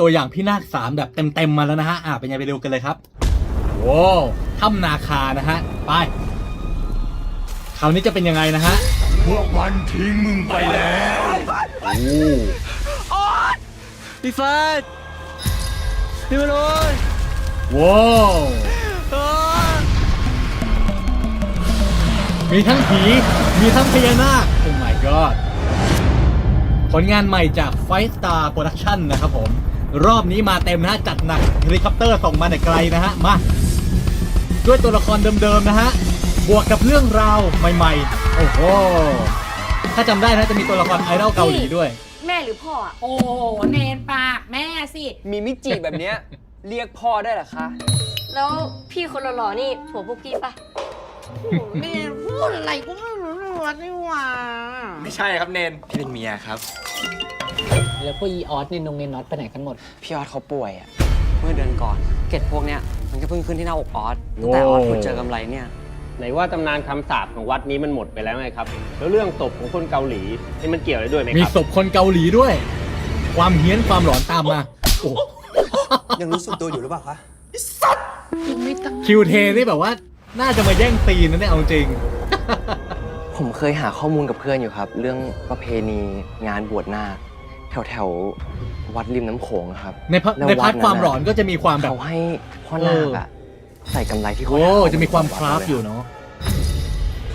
ตัวอย่างพี่นาคสามแบบเต็มๆมาแล้วนะฮะอะเป็นไงไปดูกันเลยครับโว้วถ้ำนาคานะฮะไปคราวนี้จะเป็นยังไงนะฮะพวกมันทิ้งมึงไปแล้วโอ้พี่ฟ้าพี่มาโนนว้าวมีทั้งผี มีทั้งพญานาค โอ้ my god ผลงานใหม่จาก Five Star Production นะครับผม รอบนี้มาเต็มนะฮะจัดหนักเฮลิคอปเตอร์ส่งมาแต่ไกลนะฮะมาด้วยตัวละครเดิมๆนะฮะบวกกับเรื่องราวใหม่ๆ โอ้โหถ้าจำได้นะจะมีตัวละครไอดอลเกาหลีด้วย แม่หรือพ่ออะโอ้เนนปากแม่สิ มีมิจิแบบเนี้ยเรียกพ่อได้เหรอคะ แล้วพี่คนหล่อๆนี่ผัวพวกพี่ปะเนน พูดอะไรก็ไม่รู้เรื่องนี่หว่าไม่ใช่ครับเนนพี่เป็นเมียครับ แล้วพวกอีออสเนนนงเนนน็อตไปไหนกันหมด พี่ออสเขาป่วยอะเมื่อเดือนก่อน เกล็ดพวกเนี้ยมันก็เพิ่งขึ้นที่หน้าอกออสตั้งแต่ออสขุดเจอกำไรเนี่ย ไหนว่าตำนานคำสาปของวัดนี้มันหมดไปแล้วไงครับ แล้วเรื่องศพของคนเกาหลีนี่มันเกี่ยวอะไรด้วยไหมมีครับ ศพคนเกาหลีด้วย ความเฮี้ยนความหลอนตามมาโอ้ยังรู้สึกตัวอยู่หรือเปล่าคะคิวเทนี่แบบว่า น่าจะมาแย่งซีนนะเนี่ยเอาจริง ผมเคยหาข้อมูลกับเพื่อนอยู่ครับ เรื่องประเพณีงานบวชนาคแถวแถวๆวัดริมน้ำโขงอะครับในพะแล้วในพาร์ทวัดนั้นความหลอนก็จะมีความแบบ เขาให้พ่อนาคอะใส่กำไรที่ข้อโอ้ เท้าจะมีความคราฟอยู่เนาะ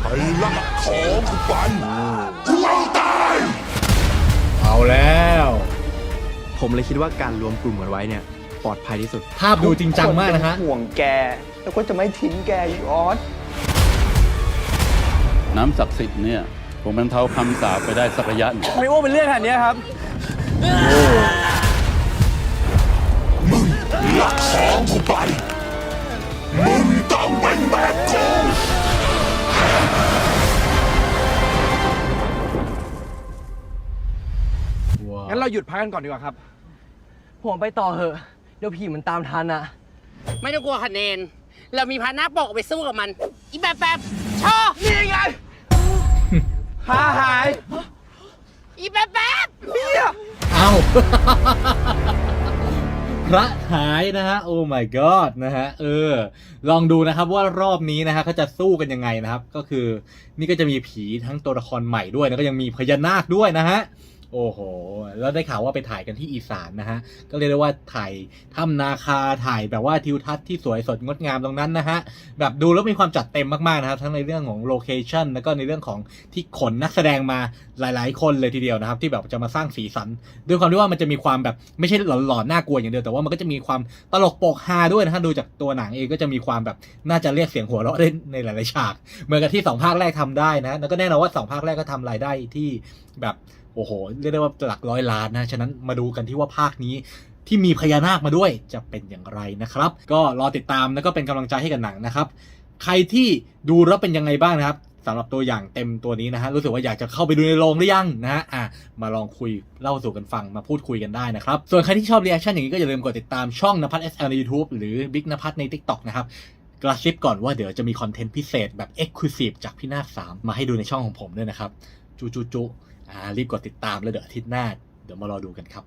ไปลักของกูปันกูเอาตายเอาแล้ว ผมเลยคิดว่าการรวมกลุ่มกันไว้เนี่ย ปลอดภัยที่สุด ภาพดูจริงจังมากนะฮะห่วงแก แล้วก็จะไม่ทิ้งแกอีออส น้ำศักดิ์สิทธิ์เนี่ยผมบรรเทาคำสาปไปได้สักระยะหนึ่งไม่ว่าเป็นเรื่องแบบนี้ครับลักของกูไป มึงต้องเป็นแบบกูว้าวงั้นเราหยุดพักกันก่อนดีกว่าครับ ผมไปต่อเหอะ เดี๋ยวผีมันตามทันอะไม่ต้องกลัวค่ะเนน เรามีพาหนาคปกเอาไปสู้กับมัน อีแบบแบบชอนี่ไง หาหายอีแบบแบบเอา พระหายนะฮะ โอ้ my god นะฮะ เออ ลองดูนะครับว่ารอบนี้นะฮะเขาจะสู้กันยังไงนะครับ ก็คือ นี่ก็จะมีผีทั้งตัวละครใหม่ด้วย แล้วก็ยังมีพญานาคด้วยนะฮะ โอ้โห แล้วได้ข่าวว่าไปถ่ายกันที่อีสานนะฮะ ก็เรียกได้ว่าถ่ายถ้ำนาคาถ่ายแบบว่าทิวทัศน์ที่สวยสดงดงามตรงนั้นนะฮะ แบบดูแล้วมีความจัดเต็มมากๆนะครับ ทั้งในเรื่องของโลเคชันแล้วก็ในเรื่องของที่ขนนักแสดงมาหลาย ๆ คนเลยทีเดียวนะครับ ที่แบบจะมาสร้างสีสัน ด้วยความที่ว่ามันจะมีความแบบไม่ใช่หลอนๆน่ากลัวอย่างเดียว แต่ว่ามันก็จะมีความตลกโปกฮาด้วยนะฮะดูจากตัวหนังเองก็จะมีความแบบน่าจะเรียกเสียงหัวเราะได้ในหลาย ๆ ฉาก เหมือนกับที่สองภาคแรกทำได้นะแล้วก็แน่นอนว่าสองภาคแรกก็ทำรายได้ที่แบบ โอ้โหเรียกได้ว่าหลักร้อยล้านนะฉะนั้นมาดูกันที่ว่าภาคนี้ที่มีพญานาคมาด้วยจะเป็นอย่างไรนะครับ ก็รอติดตามแล้วก็เป็นกำลังใจให้กับหนังนะครับ ใครที่ดูแล้วเป็นยังไงบ้างนะครับสำหรับตัวอย่างเต็มตัวนี้นะฮะรู้สึกว่าอยากจะเข้าไปดูในโรงหรือยังนะฮะอะมาลองคุยเล่าสู่กันฟังมาพูดคุยกันได้นะครับ ส่วนใครที่ชอบรีแอคชั่นอย่างนี้ก็อย่าลืมกดติดตามช่องนภัทร SL ใน YouTube หรือบิ๊กนภัทรใน TikTok นะครับกระซิบก่อนว่าเดี๋ยวจะมีคอนเทนต์พิเศษแบบ Exclusive จากพี่นาคสามมาให้ดูในช่องของผมด้วยนะครับจุจุจุ อ่ารีบกดติดตามแล้วเดี๋ยวอาทิตย์หน้า เดี๋ยวมารอดูกันครับ